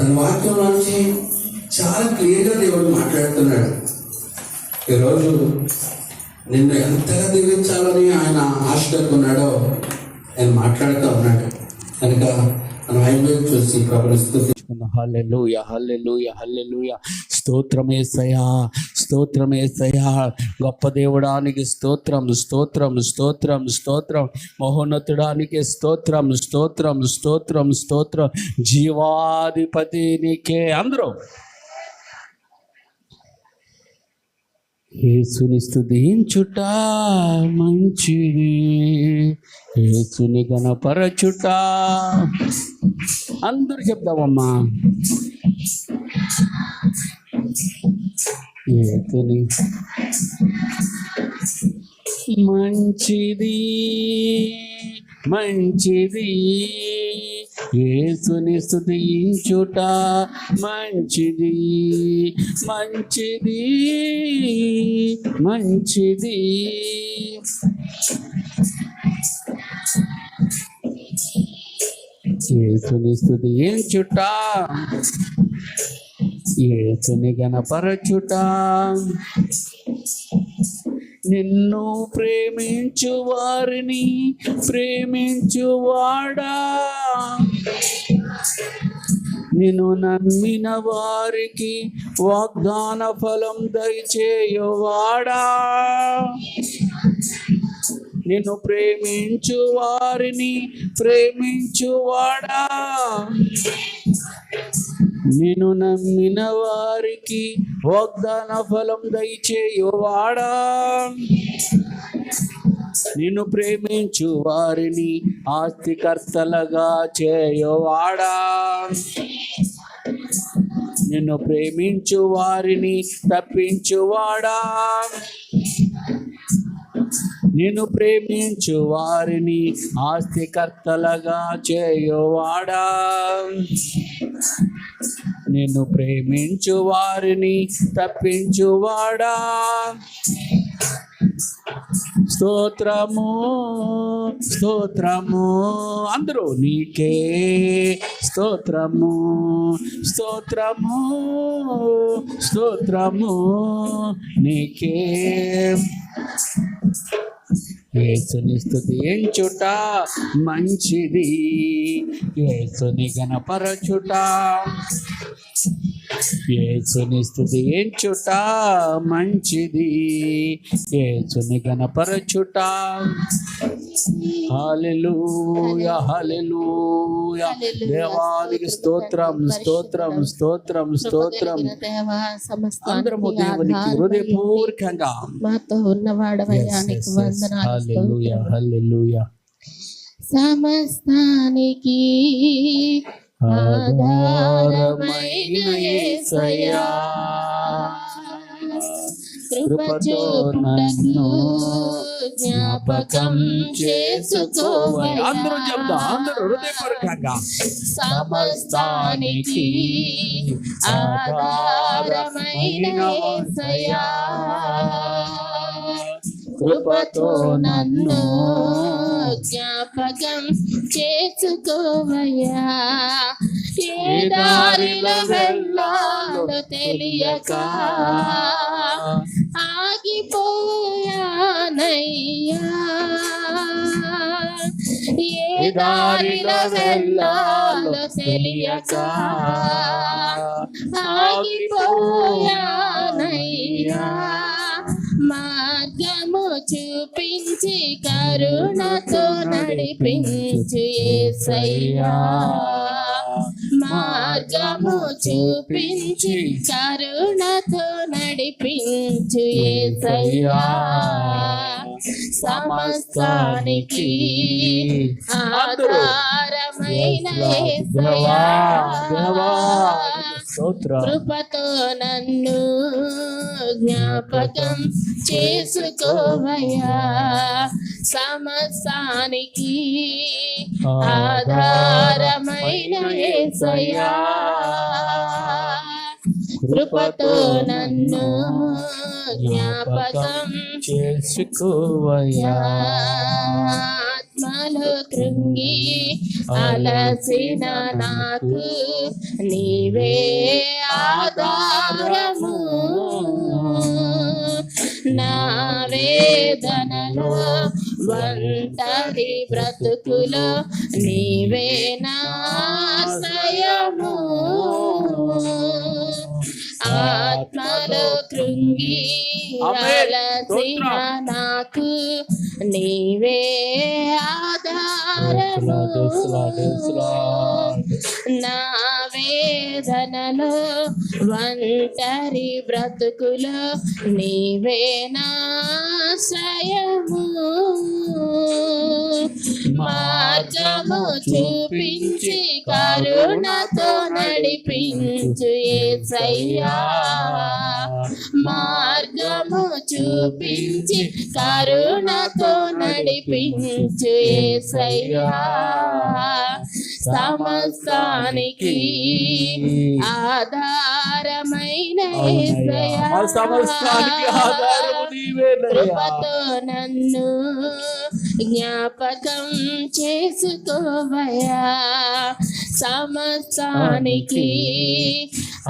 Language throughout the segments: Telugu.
తన వాక్యంలో నుంచి చాలా క్లియర్గా దేవుడు మాట్లాడుతున్నాడు. ఈరోజు నిన్ను ఎంతగా దీవించాలని ఆయన ఆశ ఉన్నాడో ఆయన మాట్లాడుతూ ఉన్నాడు కనుక మనం ఆయన చూసి ప్రభుని స్థుతి హల్లెలూయ హల్లెలూయ హల్లెలూయ. స్తోత్రమేసయా స్తోత్రమేసయా గొప్ప దేవుడానికి స్తోత్రం స్తోత్రం స్తోత్రం స్తోత్రం. మహోన్నతుడానికి స్తోత్రం స్తోత్రం స్తోత్రం స్తోత్రం. జీవాధిపతి నీకే అందరూ. యేసుని స్తుతించుట మంచిది యేసుని గణపరచుట. అందరూ చెప్దామమ్మా. యేసుని మంచిది మంచిది. ఏసుని స్థుతించుట మంచిది మంచిది మంచిది. ఏసుని స్థుతించుట ఏసుని గణపరచుట నిన్ను ప్రేమించు వారిని ప్రేమించువాడా నిన్ను నమ్మిన వారికి వాగ్దాన ఫలం దయచేయువాడా. నిన్ను ప్రేమించు వారిని ప్రేమించువాడా నేను నమ్మిన వారికి వాగ్దాన ఫలం దయచేయువాడా నిన్ను ప్రేమించు వారిని ఆస్తికర్తలుగా చేయువాడా. నిన్ను ప్రేమించు వారిని తప్పించువాడా. నిన్ను ప్రేమించు వారిని ఆస్తికర్తలుగా చేయువాడా. నిన్ను ప్రేమించు వారిని తప్పించువాడా? స్తోత్రము స్తోత్రము అందరూ నీకే. స్తోత్రము స్తోత్రము స్తోత్రము నీకే. ఏసుని స్థుతి ఎంచుట మంచిది. ఏసుని గణపరచుట. యేసుని స్థుతి ఎంచుట మంచిది యేసుని గణపరచుట. హల్లెలూయా హల్లెలూయా. దేవానికి స్తోత్రం స్తోత్రం స్తోత్రం స్తోత్రం. అందరము దేవునికి హృదయపూర్వకంగా మాతో ఉన్నవాడవయానికి వందనాలు హల్లెలూయా హల్లెలూయా. సమస్తానికి కృపతో నన్ను జ్ఞాపకం చేసుకోవాలి అందరూ చెప్దాం అందరూ హృదయపూర్వకంగా. సమస్తానికి ఆధారమైన కృపతో నన్ను జ్ఞాపకం చేసుకోవయ్యా ఏ దారిలో వెళ్ళాలో తెలియక ఆగిపోయానయ్యా. ఏ దారిలో వెళ్ళాలో తెలియక ఆగిపోయానయ్యా. మార్గము చూపించి కరుణతో నడిపించు ఏసయ్యా. మార్గము చూపించి కరుణతో నడిపించు ఏసయ్యా. సమస్తానికి ఆధారమైన కృపతో నన్ను జ్ఞాపకం చేసుకోవయ్యా. సమస్తానికి ఆధారమైన కృపతో నన్ను జ్ఞాపకం చేసుకోవయ్యా ఆత్మలో కృంగి అలసిన నాకు నీవే ఆధారము. నా వేదనలో వంటరి బ్రతుకులో నీవే నాశయము ఆత్మలో కృంగి నాకు నీవే ఆధారము. నా వేదనలో ఒంటరి బ్రతుకులో నీవే నాశయము మార్గము చూపించి కరుణతో నడిపించు ఏసయ్యా. మార్గము చూపించి కరుణతో నడిపించు ఏసయ్యా. సమస్తానికి ఆధారమైన కృపతో నన్ను జ్ఞాపకం చేసుకోవయా సమస్తానికి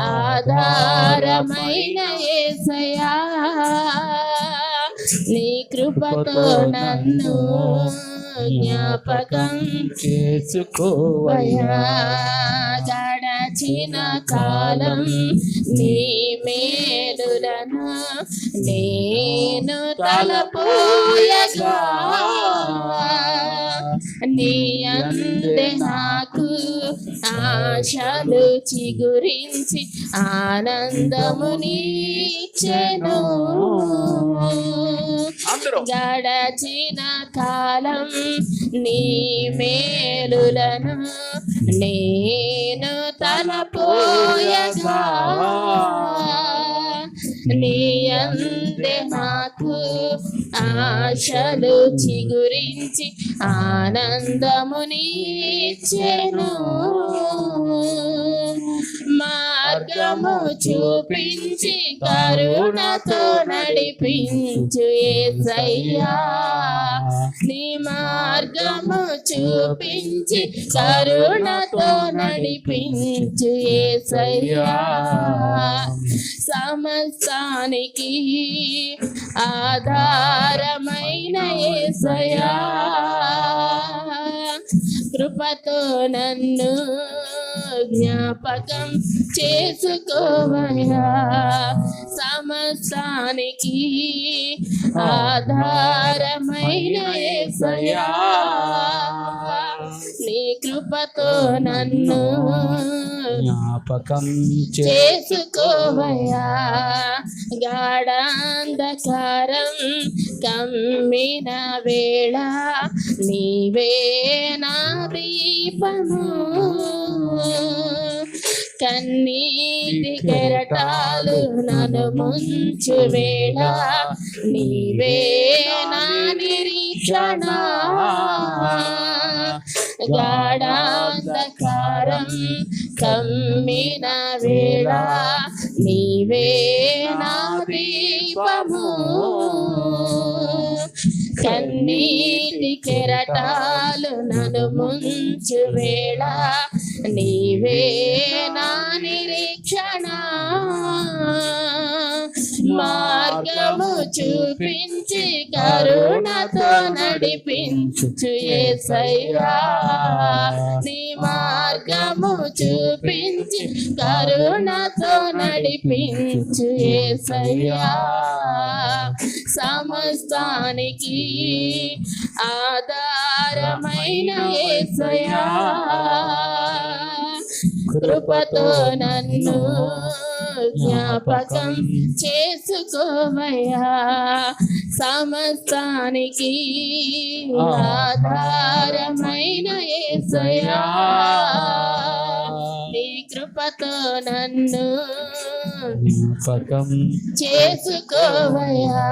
ఆధారమైన యేసయ్యా నీ కృపతో నన్ను జ్ఞాపకం చేసుకోవయ్యా. గడచిన కాలం నీ మేలులను నేను తలపోయగా. నీ అందే నాకు ఆశలు చిగురించి ఆనందము నీచెను అందరూ గడచిన కాలం నీ మేలులను నేను తలపోయగా. నీ నాకు ఆశలు చిగురించి ఆనందము నీచెను మార్గము చూపించి కరుణతో నడిపించు ఏసయ్యా. నీ మార్గము చూపించి కరుణతో నడిపించు ఏసయ్యా. సమస్తానికి ఆధారమైన ఏసయ్యా. కృపతో నన్ను జ్ఞాపకం చేసుకోవయా సమస్తానికి ఆధారమైన నీ కృపతో నన్ను జ్ఞాపకం చేసుకోవయా గాఢాంధకారం కమ్మిన వేళ నీవే నా దీపము. కన్నీటి కెరటాలు నన్ను ముంచు వేళ. నీవే నా నిరీక్షణ. గాఢాంధకారం కమ్మిన వేళ. నీవే నా దీపము. కన్నీటి కెరటాలు నన్ను ముంచు వేళ. నీవే నా నిరీక్షణ. మార్గము చూపించి కరుణతో నడిపించు ఏసయ్యా. నీ మార్గము చూపించి కరుణతో నడిపించు ఏసయ్యా. సమస్తానికి ఆధారమైన ఏసయ్యా. కృపతో నన్ను జ్ఞాపకం చేసుకోవయ్యా. సమస్తానికి ఆధారమైన ఏసయ్యా. నీ కృపతో నన్ను జ్ఞాపకం చేసుకోవయ్యా.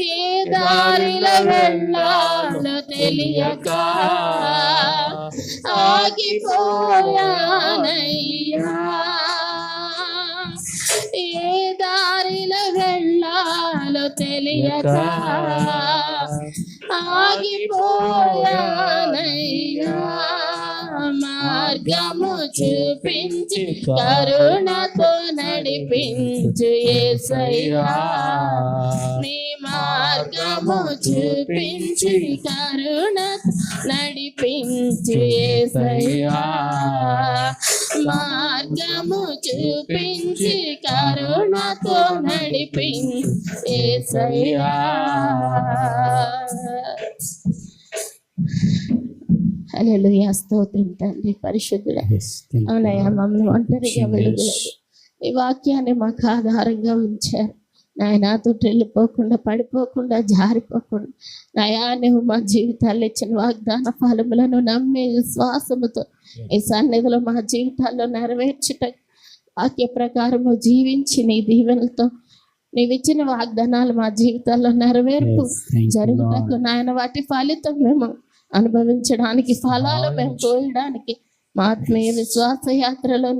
ఏ దారిలో వెళ్ళాలో తెలియక ఆగిపోయానయ్యా ఏ దారిలో వెళ్ళాలో తెలియక ఆగిపోయానయ్యా. మార్గము చూపించి కరుణతో నడిపించు ఏసయ్యా నీ మార్గము చూపించి కరుణ నడిపించు ఏసయ్యా మార్గము చూపించి కరుణతో నడిపించు ఏసయ్యా హల్లెలూయా స్తోత్రం తండ్రి పరిశుద్ధుడ. అవునయ్యా మమ్మల్ని ఒంటరిగా వెలుగులేదు ఈ వాక్యాన్ని మాకు ఆధారంగా ఉంచారు. నాయన తోటి వెళ్ళిపోకుండా పడిపోకుండా జారిపోకుండా. నాయా నువ్వు మా జీవితాల్లో ఇచ్చిన వాగ్దాన ఫలములను నమ్మి విశ్వాసముతో ఈ సన్నిధిలో మా జీవితాల్లో నెరవేర్చుట వాక్య ప్రకారము జీవించి నీ దీవెనలతో నీవిచ్చిన వాగ్దానాలు మా జీవితాల్లో నెరవేర్పు జరుగుటకు నాయన వాటి ఫలితం మేము అనుభవించడానికి ఫలాలు మేము కోయడానికి మా ఆత్మీయ విశ్వాస యాత్రలో